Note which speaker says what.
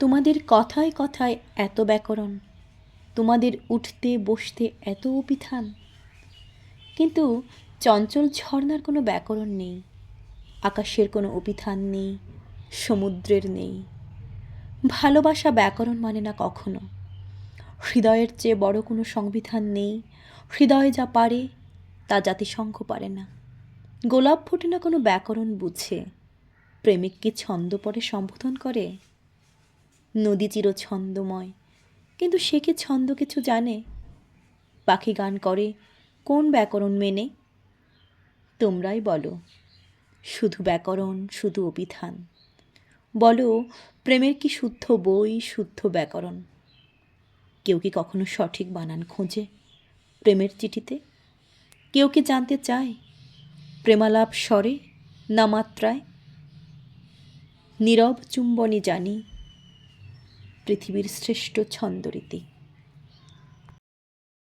Speaker 1: তোমাদের কথায় কথায় এত ব্যাকরণ, তোমাদের উঠতে বসতে এত অপিধান কিন্তু চঞ্চল ঝর্ণার কোনো ব্যাকরণ নেই, আকাশের কোনো অপিধান নেই, সমুদ্রের নেই। ভালোবাসা ব্যাকরণ মানে না কখনো। হৃদয়ের চেয়ে বড় কোনো সংবিধান নেই, হৃদয় যা পারে তা জাতিসংঘ পারে না। গোলাপ ফোটে না কোনো ব্যাকরণ বুঝে, প্রেমিক কি ছন্দ পরে সম্বোধন করে? নদী চির ছন্দময়। কিন্তু সে কি ছন্দ কিছু জানে? পাখি গান করে, কোন ব্যাকরণ মেনে? তোমরাই বলো, শুধু ব্যাকরণ, শুধু অভিধান। বলো, প্রেমের কি শুদ্ধ বই, শুদ্ধ ব্যাকরণ? কেউ কি কখনো সঠিক বানান খোঁজে প্রেমের চিঠিতে? কেউ কি জানতে চায়, প্রেমালাপ স্বরে না মাত্রায়? নীরব চুম্বনে জানি পৃথিবীর শ্রেষ্ঠ ছন্দরীতি।